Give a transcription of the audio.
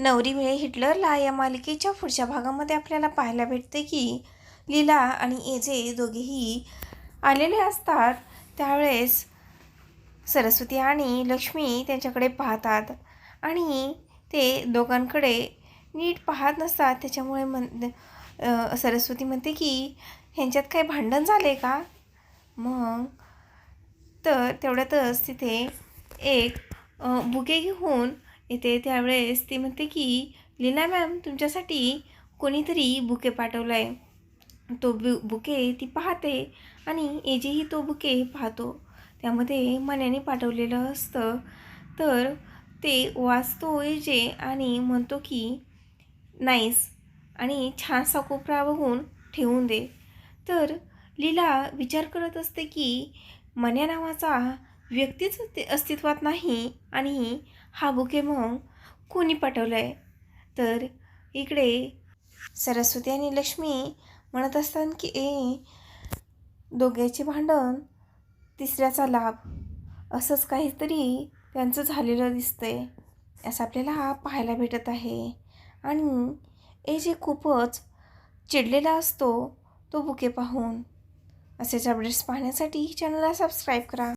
नवरी वेळे हिटलरला या मालिकेच्या पुढच्या भागामध्ये आपल्याला पाहायला भेटते की लीला आणि एजे दोघेही आलेले असतात. त्यावेळेस सरस्वती आणि लक्ष्मी त्यांच्याकडे पाहतात आणि ते दोघांकडे नीट पाहत नसतात. त्याच्यामुळे म्हण सरस्वती म्हणते की ह्यांच्यात काही भांडण झाले का? मग तर तेवढ्यातच तिथे एक बुके घेऊन येते त्यावेळेस ती म्हणते की लीला मॅम तुमच्यासाठी कोणीतरी बुके पाठवला आहे तो बु बुके ती पाहते आणि एजेही तो बुके पाहतो. त्यामध्ये मन्याने पाठवलेलं असतं. तर ते वाचतो एजे आणि म्हणतो की नाईस आणि छानसा कोपरा बघून ठेवून दे. तर लीला विचार करत असते की मन्या नावाचा व्यक्तीच ते अस्तित्वात नाही आणि हा बुके मग कोणी पाठवला आहे तर इकडे सरस्वती आणि लक्ष्मी म्हणत असतात की ए दोघ्याचे भांडण तिसऱ्याचा लाभ. असंच काहीतरी त्यांचं झालेलं दिसतंय असं आपल्याला पाहायला भेटत आहे. आणि ए जे खूपच चिडलेला असतो तो बुके पाहून. असेच अपडेट्स पाहण्यासाठी चॅनलला सबस्क्राईब करा.